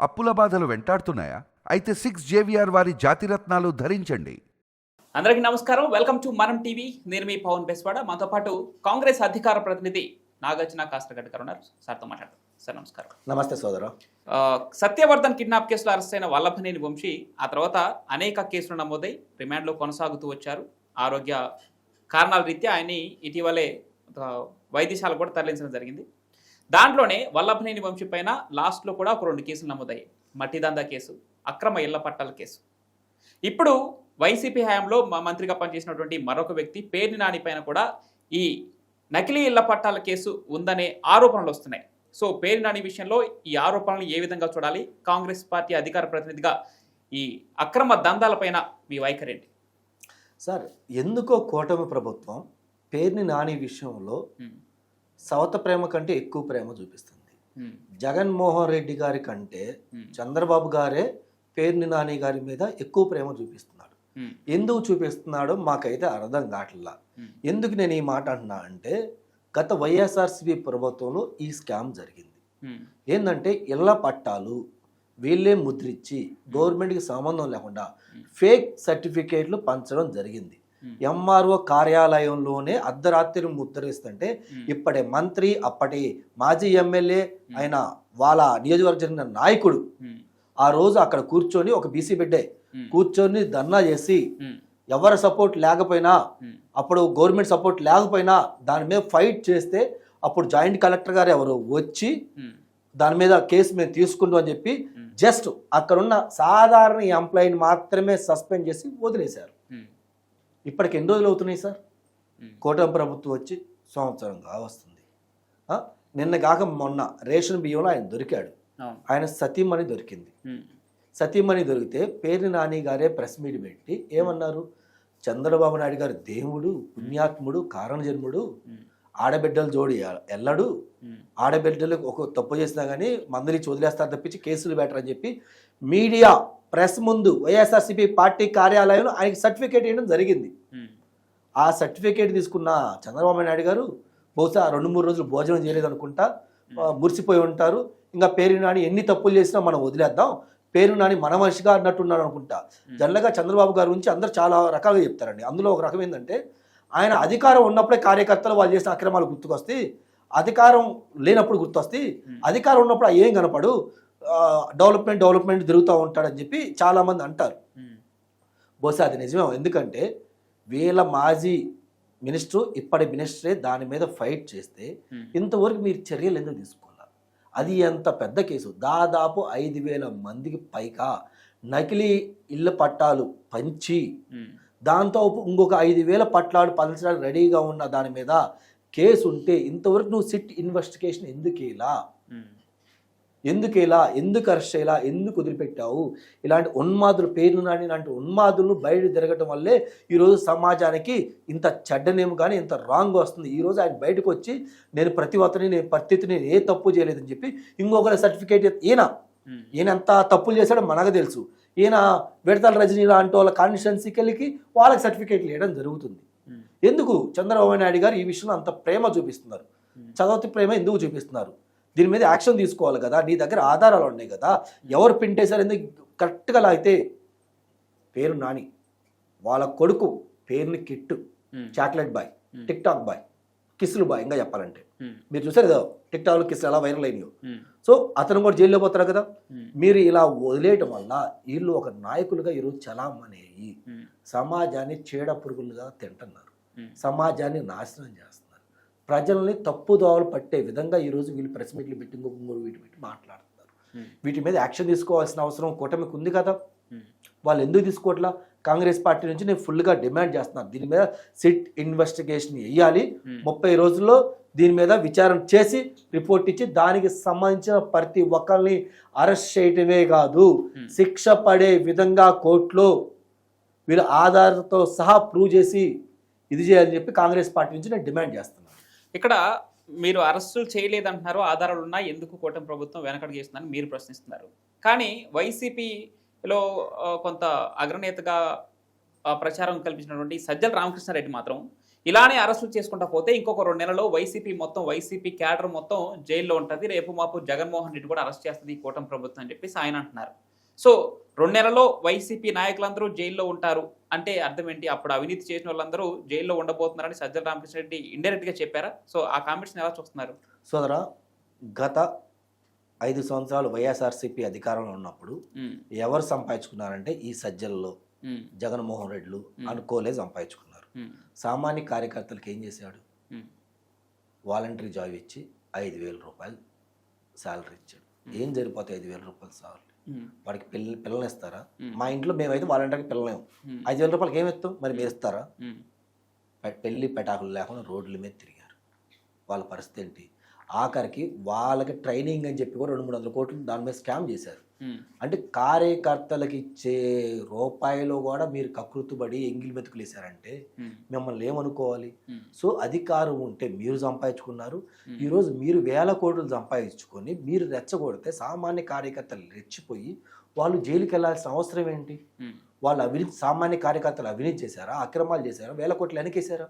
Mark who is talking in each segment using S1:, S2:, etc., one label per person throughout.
S1: అప్పుల బాధలు వెంటాడుతున్నాయా? అయితే సిక్స్ జేవిఆర్ వారి జాతిరత్నాలు ధరించండి.
S2: అందరికీ నమస్కారం. Welcome to Manam TV. నేను మీ పవన్ బెస్వాడ. మాతో పాటు కాంగ్రెస్ అధికార ప్రతినిధి నాగార్జున కాస్టగడ్డ గారు ఉన్నారు. సార్తో మాట్లాడతాం సార్ నమస్కారం.
S3: నమస్తే సోదరు.
S2: సత్యవర్ధన్ కిడ్నాప్ కేసులో అరెస్ట్ అయిన వల్లభనేని వంశీ ఆ తర్వాత అనేక కేసులు నమోదై రిమాండ్లో కొనసాగుతూ వచ్చారు. ఆరోగ్య కారణాల రీత్యా ఆయన్ని ఇటీవలే ఆ, వైద్యశాలకు కూడా తరలించడం జరిగింది. దాంట్లోనే వల్లభనేని వంశీ పైన లాస్ట్లో కూడా ఒక రెండు కేసులు నమోదయ్యాయి. మట్టిదందా కేసు అక్రమ ఇళ్ళ పట్టాల కేసు. ఇప్పుడు వైసీపీ హయాంలో మా మంత్రిగా పనిచేసినటువంటి మరొక వ్యక్తి పేర్ని నాని పైన కూడా ఈ నకిలీ ఇళ్ళ పట్టాల కేసు ఉందనే ఆరోపణలు వస్తున్నాయి. సో పేరు నాని విషయంలో ఈ ఆరోపణలు ఏ విధంగా చూడాలి? కాంగ్రెస్ పార్టీ అధికార ప్రతినిధిగా ఈ అక్రమ దందాలపైన మీ వైఖరి ఏంటి
S3: సార్ ఎందుకో కూటమి ప్రభుత్వం పేరుని నాని విషయంలో సవత ప్రేమ కంటే ఎక్కువ ప్రేమ చూపిస్తుంది. జగన్మోహన్ రెడ్డి గారి కంటే చంద్రబాబు గారే పేరుని నాని గారి మీద ఎక్కువ ప్రేమ చూపిస్తున్నాడు. ఎందుకు చూపిస్తున్నాడో మాకైతే అర్థం కావట్లా. ఎందుకు నేను ఈ మాట అంటున్నా అంటే గత వైఎస్ఆర్సీపీ ప్రభుత్వంలో ఈ స్కామ్ జరిగింది. ఏంటంటే ఇళ్ళ పట్టాలు వీళ్ళే ముద్రించి గవర్నమెంట్కి సంబంధం లేకుండా ఫేక్ సర్టిఫికేట్లు పంచడం జరిగింది. ఎంఆర్ఓ కార్యాలయంలోనే అర్ధరాత్రి ముద్రిస్తుంటే
S2: ఉమ్,
S3: ఇప్పటి మంత్రి అప్పటి మాజీ ఎమ్మెల్యే అయిన వాళ్ళ నియోజకవర్గం చెందిన నాయకుడు ఆ రోజు అక్కడ కూర్చొని ఒక బీసీ బిడ్డే కూర్చొని ధర్నా చేసి ఎవరి సపోర్ట్ లేకపోయినా అప్పుడు గవర్నమెంట్ సపోర్ట్ లేకపోయినా దాని మీద ఫైట్ చేస్తే అప్పుడు జాయింట్ కలెక్టర్ గారు ఎవరు వచ్చి దాని మీద కేసు మేము తీసుకుంటాం అని చెప్పి జస్ట్ అక్కడున్న సాధారణ ఎంప్లాయీని మాత్రమే సస్పెండ్ చేసి వదిలేశారు. ఇప్పటికి ఎన్ని రోజులు అవుతున్నాయి సార్? కూటమి ప్రభుత్వం వచ్చి సంవత్సరంగా వస్తుంది ఆ? నిన్న కాక మొన్న రేషన్ బియ్యంలో ఆయన దొరికాడు. ఆయన సతీమణి దొరికింది. సతీమణి దొరికితే పేరు నాని గారే ప్రెస్ మీట్ పెట్టి ఏమన్నారు? చంద్రబాబు నాయుడు గారు దేవుడు పుణ్యాత్ముడు కారణజన్ముడు ఆడబిడ్డల జోడి ఎల్లడు.
S2: ఉమ్,
S3: ఆడబిడ్డలకు ఒక తప్పు చేసినా కానీ మందలిచ్చి వదిలేస్తారు తప్పించి కేసులు బెటర్ అని చెప్పి మీడియా ప్రెస్ ముందు వైఎస్ఆర్సీపీ పార్టీ కార్యాలయంలో ఆయనకి సర్టిఫికేట్ ఇవ్వడం జరిగింది. ఆ సర్టిఫికేట్ తీసుకున్న చంద్రబాబు నాయుడు గారు బహుశా రెండు మూడు రోజులు భోజనం చేయలేదు అనుకుంటా మురిసిపోయి ఉంటారు. ఇంకా పేరు నాని ఎన్ని తప్పులు చేసినా మనం వదిలేద్దాం. పేరు నాని మన మనిషిగా అన్నట్టున్నాడు అనుకుంటా. జనరల్గా చంద్రబాబు గారి గురించి అందరూ చాలా రకాలుగా చెప్తారండి. అందులో ఒక రకం ఏంటంటే ఆయన అధికారం ఉన్నప్పుడే కార్యకర్తలు వాళ్ళు చేసిన అక్రమాలు గుర్తుకొస్తాయి. అధికారం లేనప్పుడు గుర్తొస్తాయి.
S2: Hmm.
S3: అధికారం ఉన్నప్పుడు ఏం కనపడు డెవలప్మెంట్ డెవలప్మెంట్ తిరుగుతూ ఉంటాడని చెప్పి చాలామంది అంటారు. బహుశా అది నిజమే. ఎందుకంటే వీళ్ళ మాజీ మినిస్టర్ ఇప్పటి మినిస్టరే దాని మీద ఫైట్ చేస్తే ఇంతవరకు మీరు చర్యలు ఎందుకు తీసుకున్నారు అది ఎంత పెద్ద కేసు. దాదాపు ఐదు వేల మందికి పైగా నకిలీ ఇళ్ళ పట్టాలు పంచి దాంతో ఇంకొక ఐదు వేల పట్లాలు పంచడానికి రెడీగా ఉన్న దాని మీద కేసు ఉంటే ఇంతవరకు నువ్వు సిట్ ఇన్వెస్టిగేషన్ ఎందుకు ఇలా ఎందుకు ఇలా ఎందుకు అరెస్ట్ చేయాలా ఎందుకు వదిలిపెట్టావు? ఇలాంటి ఉన్మాదులు పేరు నాని ఇలాంటి ఉన్మాదులను బయట తిరగటం వల్లే ఈరోజు సమాజానికి ఇంత చెడ్డనేము కానీ ఇంత రాంగ్ వస్తుంది. ఈరోజు ఆయన బయటకు వచ్చి నేను ప్రతి ఒక్కరిని నేను పరిస్థితిని నేను ఏ తప్పు చేయలేదని చెప్పి ఇంకొకరి సర్టిఫికేట్ ఈయన ఈయన ఎంత తప్పులు చేశాడో మనకు తెలుసు. ఈయన విడతల రజనీ లాంటి వాళ్ళ కాన్స్టిట్యున్సీకి వెళ్ళి వాళ్ళకి సర్టిఫికేట్లు ఇవ్వడం జరుగుతుంది. ఎందుకు? చంద్రబాబు నాయుడు గారు ఈ విషయంలో అంత ప్రేమ చూపిస్తున్నారు. చదవతి ప్రేమ ఎందుకు చూపిస్తున్నారు? దీని మీద యాక్షన్ తీసుకోవాలి కదా నీ దగ్గర ఆధారాలు ఉన్నాయి కదా ఎవరు పింటేశారు ఎందుకు కరెక్ట్గా లాగితే పేరు నాని వాళ్ళ కొడుకు పేరుని Kittu chocolate boy tik tok boy కిస్సులు boy ఇంకా చెప్పాలంటే. మీరు చూసారు కదా టిక్ టాక్లో కిస్సులు ఎలా వైరల్ అయినాయో. సో అతను కూడా జైల్లో పోతారు కదా? మీరు ఇలా వదిలేయటం వల్ల వీళ్ళు ఒక నాయకులుగా ఈరోజు చలామణి సమాజాన్ని చీడ పురుగులుగా తింటున్నారు. సమాజాన్ని నాశనం చేస్తున్నారు. ప్రజల్ని తప్పుదోవలు పట్టే విధంగా ఈరోజు వీళ్ళు ప్రెస్ మీట్లు పెట్టి ఇంకొక మూడు వీటి పెట్టి మాట్లాడుతున్నారు. వీటి మీద యాక్షన్ తీసుకోవాల్సిన అవసరం కూటమికి ఉంది కదా. వాళ్ళు ఎందుకు తీసుకోవట్లా? కాంగ్రెస్ పార్టీ నుంచి నేను ఫుల్గా డిమాండ్ చేస్తున్నాను. దీని మీద సిట్ ఇన్వెస్టిగేషన్ వేయాలి. ముప్పై రోజుల్లో దీని మీద విచారణ చేసి రిపోర్ట్ ఇచ్చి దానికి సంబంధించిన ప్రతి ఒక్కరిని అరెస్ట్ చేయటమే కాదు. శిక్ష పడే విధంగా కోర్టులో వీళ్ళు ఆధారాలతో సహా ప్రూవ్ చేసి ఇది చేయాలని చెప్పి కాంగ్రెస్ పార్టీ నుంచి నేను డిమాండ్ చేస్తున్నాను.
S2: ఇక్కడ మీరు అరెస్టులు చేయలేదంటున్నారు ఆధారాలు ఉన్నాయి ఎందుకు కూటమి ప్రభుత్వం వెనకడుగు చేస్తుందని మీరు ప్రశ్నిస్తున్నారు. కానీ వైసీపీలో కొంత అగ్రనేతగా ప్రచారం కల్పించినటువంటి సజ్జల రామకృష్ణారెడ్డి మాత్రం ఇలానే అరెస్టులు చేసుకుంటా పోతే ఇంకొక రెండు నెలలో వైసీపీ మొత్తం వైసీపీ క్యాడర్ మొత్తం జైల్లో ఉంటుంది. రేపు మాపు జగన్మోహన్ రెడ్డి కూడా అరెస్ట్ చేస్తుంది ఈ కూటమి ప్రభుత్వం అని చెప్పేసి ఆయన అంటున్నారు. సో రెండు నెలలో వైసీపీ నాయకులందరూ జైల్లో ఉంటారు. అంటే అర్థం ఏంటి అప్పుడు అవినీతి చేసిన వాళ్ళందరూ జైల్లో ఉండబోతున్నారని సజ్జల రామకృష్ణారెడ్డి ఇండైరెక్ట్గా చెప్పారా? సో ఆ కామెంట్స్ ఎలా చూస్తున్నారు?
S3: సోదరా గత ఐదు సంవత్సరాలు వైఎస్ఆర్సీపీ అధికారంలో ఉన్నప్పుడు ఎవరు సంపాదించుకున్నారంటే ఈ సజ్జల్లో జగన్మోహన్ రెడ్డిలు. అనుకోలే సంపాదించుకున్నారు. సామాన్య కార్యకర్తలకు ఏం చేశాడు? వాలంటరీ జాబ్ ఇచ్చి ఐదు వేల రూపాయలు శాలరీ ఇచ్చాడు. ఏం సరిపోతాయి ఐదు వేల రూపాయలు శాలరీ? వాడికి పిల్ల పిల్లలు ఇస్తారా. మా ఇంట్లో మేమైతే వాలంటీర్కి పిల్లలేము ఐదు వేల రూపాయలకి ఏమి ఇస్తాం మరి మీరు ఇస్తారా? పెళ్ళి పెటాకులు లేకుండా రోడ్ల మీద తిరిగారు. వాళ్ళ పరిస్థితి ఏంటి? ఆఖరికి వాళ్ళకి ట్రైనింగ్ అని చెప్పి కూడా రెండు మూడు వందల కోట్లు దాని మీద స్కామ్ చేశారు. అంటే కార్యకర్తలకు ఇచ్చే రూపాయిలో కూడా మీరు కకృతుబడి ఎంగిలి మెతుకులు వేశారంటే
S2: ఉమ్,
S3: మిమ్మల్ని ఏమనుకోవాలి? సో అధికారం ఉంటే మీరు సంపాదించుకున్నారు. ఈరోజు మీరు వేల కోట్లు సంపాదించుకొని మీరు రెచ్చగొడితే సామాన్య కార్యకర్తలు రెచ్చిపోయి వాళ్ళు జైలుకి వెళ్ళాల్సిన అవసరం ఏంటి? వాళ్ళు అవినీతి సామాన్య కార్యకర్తలు అవినీతి చేశారా? అక్రమాలు చేశారా? వేల కోట్లు వెనకేశారా?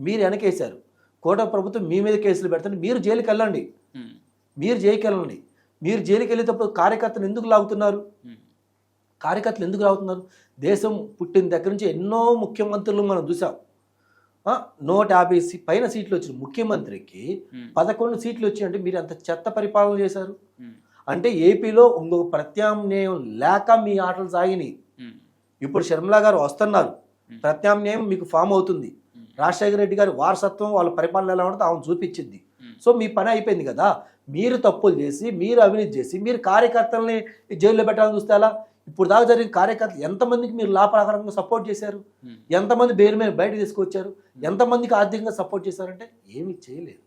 S3: మీరు వెనకేశారు. కోట ప్రభుత్వం మీ మీద కేసులు పెడుతుంది. మీరు జైలుకి వెళ్ళండి మీరు జైలుకి వెళ్ళండి మీరు జైలుకి వెళ్ళేటప్పుడు కార్యకర్తలు ఎందుకు లాగుతున్నారు? కార్యకర్తలు ఎందుకు లాగుతున్నారు? దేశం పుట్టిన దగ్గర నుంచి ఎన్నో ముఖ్యమంత్రులు మనం చూసాం. నూట యాభై సీ- పైన సీట్లు వచ్చిన ముఖ్యమంత్రికి పదకొండు సీట్లు వచ్చాయంటే మీరు అంత చెత్త పరిపాలన చేశారు. అంటే ఏపీలో ఇంకొక ప్రత్యామ్నాయం లేక మీ ఆటలు సాగినాయి. ఇప్పుడు షర్మిలా గారు వస్తున్నారు. ప్రత్యామ్నాయం మీకు ఫామ్ అవుతుంది. రాజశేఖర రెడ్డి గారి వారసత్వం వాళ్ళ పరిపాలన ఎలా ఉంటుందో ఆమె చూపించింది. సో మీ పని అయిపోయింది కదా. మీరు తప్పులు చేసి మీరు అవినీతి చేసి మీరు కార్యకర్తల్ని జైల్లో పెట్టాలని చూస్తే ఎలా? ఇప్పుడు దాకా జరిగిన కార్యకర్తలు ఎంతమందికి మీరు లాభకరంగా సపోర్ట్ చేశారు? ఎంతమంది బెయిల్ మీద బయట తీసుకొచ్చారు? ఎంతమందికి ఆర్థికంగా సపోర్ట్ చేశారంటే ఏమీ చేయలేదు.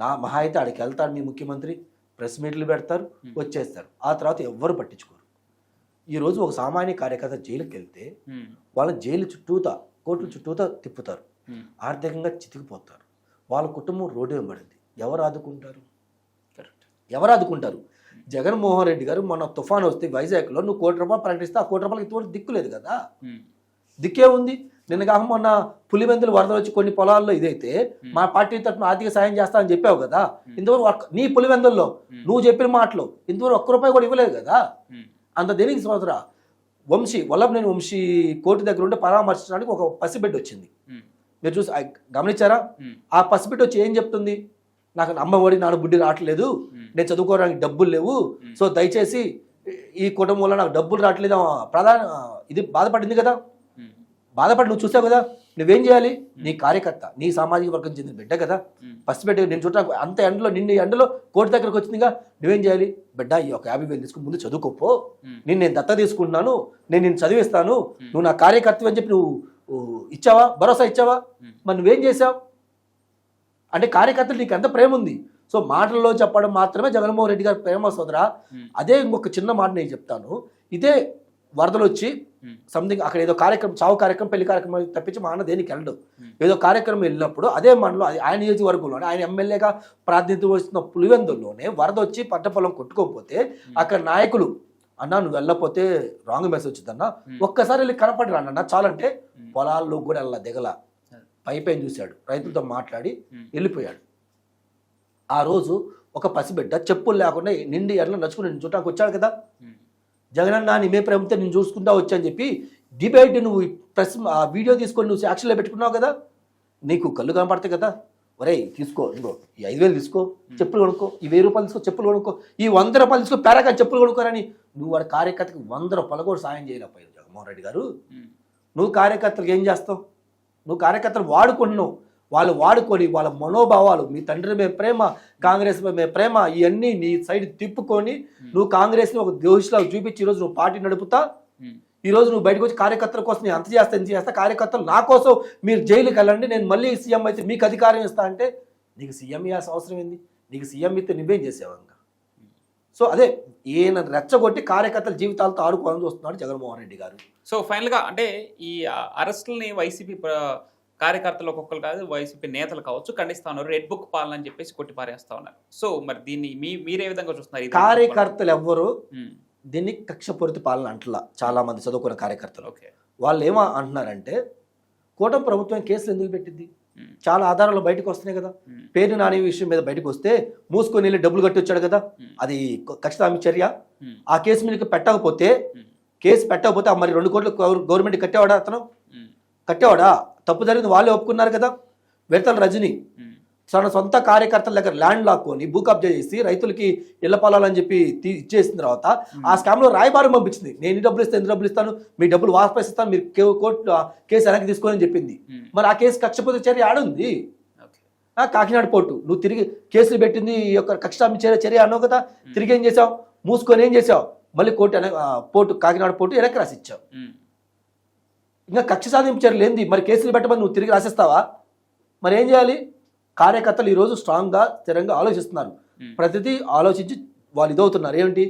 S3: నా మహా అయితే ఆడికి వెళ్తారు మీ ముఖ్యమంత్రి ప్రెస్ మీట్లు పెడతారు. వచ్చేస్తారు. ఆ తర్వాత ఎవ్వరు పట్టించుకోరు. ఈరోజు ఒక సామాన్య కార్యకర్త జైలుకి వెళ్తే
S2: ఉమ్,
S3: వాళ్ళని జైలు చుట్టూత కోర్టుల చుట్టూత తిప్పుతారు. ఆర్థికంగా చితికిపోతారు. వాళ్ళ కుటుంబం రోడ్డు వెంబడింది. ఎవరు ఆదుకుంటారు?
S2: కరెక్ట్.
S3: ఎవరు ఆదుకుంటారు? జగన్మోహన్ రెడ్డి గారు మొన్న తుఫాన్ వస్తే వైజాగ్లో నువ్వు కోటి రూపాయలు ప్రకటిస్తే ఆ కోటి రూపాయలకి ఇంతవరకు దిక్కు లేదు కదా. దిక్కే ఉంది. నిన్న కాక మొన్న పులివెందులు వరదలు వచ్చి కొన్ని పొలాల్లో ఇదైతే మా పార్టీ తరఫున ఆర్థిక సాయం చేస్తా అని చెప్పావు కదా. ఇంతవరకు నీ పులివెందుల్లో నువ్వు చెప్పిన మాటలు ఇంతవరకు ఒక్క రూపాయి కూడా ఇవ్వలేదు కదా. అంత దేనికి సోదరా వంశీ వల్లభనేని వంశీ కోర్టు దగ్గర ఉంటే పరామర్శించడానికి ఒక పసిబిడ్డ వచ్చింది. మీరు చూసి గమనించారా? ఆ పసిబిడ్డ వచ్చి ఏం చెప్తుంది? నాకు అమ్మఒడి నాన్న బుడ్డి రావట్లేదు. నేను చదువుకోవడానికి డబ్బులు లేవు. సో దయచేసి ఈ కుటుంబం వల్ల నాకు డబ్బులు రావట్లేదు. ప్రధాన ఇది బాధపడింది కదా. బాధపడి నువ్వు చూసావు కదా. నువ్వేం చేయాలి? నీ కార్యకర్త నీ సామాజిక వర్గం చెందిన బిడ్డ కదా.
S2: ఉమ్,
S3: పసిబిడ్డ నేను చూడటానికి అంత ఎండలో నిన్న ఎండలో కోర్టు దగ్గరకు వచ్చిందిగా. నువ్వేం చేయాలి? బిడ్డ ఈ ఒక యాభై వేలు తీసుకుని ముందు చదువుకోపో నేను నేను దత్త తీసుకుంటున్నాను. నేను నేను చదివిస్తాను. నువ్వు నా కార్యకర్త అని చెప్పి నువ్వు ఇచ్చావా? భరోసా ఇచ్చావా. మరి నువ్వేం చేసావు అంటే కార్యకర్తలు నీకు ఎంత ప్రేమ ఉంది సో మాటల్లో చెప్పడం మాత్రమే జగన్మోహన్ రెడ్డి గారి ప్రేమ సోదరా అదే ఇంకొక చిన్న మాట నేను చెప్తాను ఇదే వరదలు వచ్చి సంథింగ్ అక్కడ ఏదో కార్యక్రమం చావు కార్యక్రమం పెళ్ళి కార్యక్రమం తప్పించి మా అన్న దేనికి వెళ్ళడు. ఏదో కార్యక్రమం వెళ్ళినప్పుడు అదే మనలో అది ఆయన నియోజకవర్గంలోనే ఆయన ఎమ్మెల్యేగా ప్రాతినిధ్యం వస్తున్న పులివెందుల్లోనే వరద వచ్చి పంట పొలం కొట్టుకోకపోతే అక్కడ నాయకులు అన్నా నువ్వు వెళ్ళకపోతే రాంగ్ మెసేజ్ వచ్చిందన్న. ఒక్కసారి వెళ్ళి కనపడి రానన్న చాలంటే. పొలాల్లో కూడా వెళ్ళ దిగల. పైపైన చూశాడు. రైతులతో మాట్లాడి. వెళ్ళిపోయాడు. ఆ రోజు ఒక పసిబిడ్డ చెప్పులు లేకుండా నిండి ఎండలో నడుచుకుని నేను చూడటానికి వచ్చాడు కదా? జగనన్న నిమే ప్రేమతో నేను చూసుకుంటా వచ్చా అని చెప్పి డిబేట్ నువ్వు ప్రెస్ ఆ వీడియో తీసుకొని నువ్వు సాక్షిలో పెట్టుకున్నావు కదా? నీకు కళ్ళు కనపడతాయి కదా? ఒరేయ్ తీసుకో ఇంకో ఈ ఐదు వేలు తీసుకో చెప్పులు కొనుక్కో ఈ వెయ్యి రూపాయలు తీసుకో చెప్పులు కొనుక్కో ఈ వంద రూపాయలు తీసుకో పేరగా చెప్పులు కొనుక్కోరని నువ్వు వాడి కార్యకర్తకి వంద రూపాయలు కూడా సాయం చేయలేకపోయావు జగన్మోహన్ రెడ్డి గారు. నువ్వు కార్యకర్తలకు ఏం చేస్తావు? నువ్వు కార్యకర్తలు వాడుకుంటున్నావు. వాళ్ళు వాడుకొని వాళ్ళ మనోభావాలు మీ తండ్రి మీద ప్రేమ కాంగ్రెస్ మీద ప్రేమ ఇవన్నీ నీ సైడ్ తిప్పుకొని నువ్వు కాంగ్రెస్ని ఒక దోషిలా చూపించి ఈరోజు నువ్వు పార్టీ నడుపుతా?
S2: ఉమ్,
S3: ఈ రోజు నువ్వు బయటకు వచ్చి కార్యకర్తల కోసం నేను అంత చేస్తా ఇంత చేస్తా కార్యకర్తలు నా కోసం మీరు జైలుకి వెళ్ళండి నేను మళ్ళీ సీఎం అయితే మీకు అధికారం ఇస్తా అంటే నీకు సీఎం ఇవ్వాల్సిన అవసరం ఏంది? నీకు సీఎం ఇస్తే నువ్వేం చేసావు ఇంకా సో అదే ఈయన రెచ్చగొట్టి కార్యకర్తల జీవితాలతో ఆడుకోవాలని చూస్తున్నాడు జగన్మోహన్ రెడ్డి గారు.
S2: సో ఫైనల్గా అంటే ఈ అరెస్టుల్ని వైసీపీ కార్యకర్తలు ఒక్కొక్కరు కాదు వైసీపీ నేతలు కావచ్చు ఖండిస్తా ఉన్నారు రెడ్ బుక్ పాలన అని చెప్పేసి కొట్టి పారేస్తా ఉన్నారు. సో మరి దీన్ని మీ మీరే విధంగా చూస్తున్నారు?
S3: కార్యకర్తలు ఎవ్వరు దీన్ని కక్షపూరిత పాలన అంటలా చాలా మంది చదువుకున్న కార్యకర్తలు.
S2: ఓకే.
S3: వాళ్ళు ఏమో అంటున్నారంటే కూటమి ప్రభుత్వం కేసులు ఎందుకు పెట్టింది? చాలా ఆధారాలు బయటకు వస్తున్నాయి కదా. పేరు నాని విషయం మీద బయటకు వస్తే మూసుకొని వెళ్ళి డబ్బులు కట్టి వచ్చాడు కదా. అది ఖచ్చితంగా చర్య? ఆ కేసు మీకు పెట్టకపోతే కేసు పెట్టకపోతే మరి రెండు కోట్లు గవర్- గవర్నమెంట్ కట్టేవాడా అతను? కట్టేవాడా? తప్పు జరిగింది వాళ్ళే ఒప్పుకున్నారు కదా. విడతల రజని. తన సొంత కార్యకర్తల దగ్గర ల్యాండ్ లాక్కొని భూ కబ్జా చేసి రైతులకి ఇళ్ళ పొలాలని చెప్పి ఇచ్చేసిన తర్వాత ఆ స్కామ్లో రాయబారం పంపించింది. నేను డబ్బులు ఇస్తాను ఎన్ని డబ్బులు ఇస్తాను? మీ డబ్బులు వాపస్ ఇస్తాను మీరు కోర్టు కేసు వెనక్కి తీసుకోని చెప్పింది. మరి ఆ కేసు కక్షపోతే చర్య ఆడుంది. కాకినాడ పోర్టు. నువ్వు తిరిగి కేసులు పెట్టింది ఈ యొక్క కక్షామి చర్య చర్య అన్నావు కదా? తిరిగి ఏం చేసావు? మూసుకొని ఏం చేసావు? మళ్ళీ కోర్టు పోర్టు కాకినాడ పోర్టు వెనక్కి రాసిచ్చావు. ఇంకా కక్ష సాధింపు చర్యలు ఏంది? మరి కేసులు పెట్టమని నువ్వు తిరిగి రాసిస్తావా? మరి ఏం చేయాలి? కార్యకర్తలు ఈరోజు స్ట్రాంగ్గా స్థిరంగా ఆలోచిస్తున్నారు. ప్రతిదీ ఆలోచించి వాళ్ళు ఇదవుతున్నారు. ఏమిటి?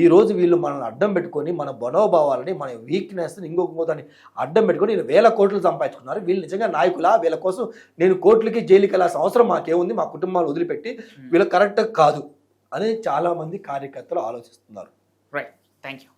S3: ఈ రోజు వీళ్ళు మనల్ని అడ్డం పెట్టుకొని మన మనోభావాలని మన వీక్నెస్ ఇంకొక మూతాన్ని అడ్డం పెట్టుకొని వీళ్ళు వేల కోట్లు సంపాదించుకున్నారు. వీళ్ళు నిజంగా నాయకులా? వీళ్ళ కోసం నేను కోర్టులకి జైలుకి వెళ్ళాల్సిన అవసరం మాకేముంది? మా కుటుంబాలు వదిలిపెట్టి వీళ్ళు కరెక్ట్ కాదు అని చాలా మంది కార్యకర్తలు ఆలోచిస్తున్నారు.
S2: Right thank you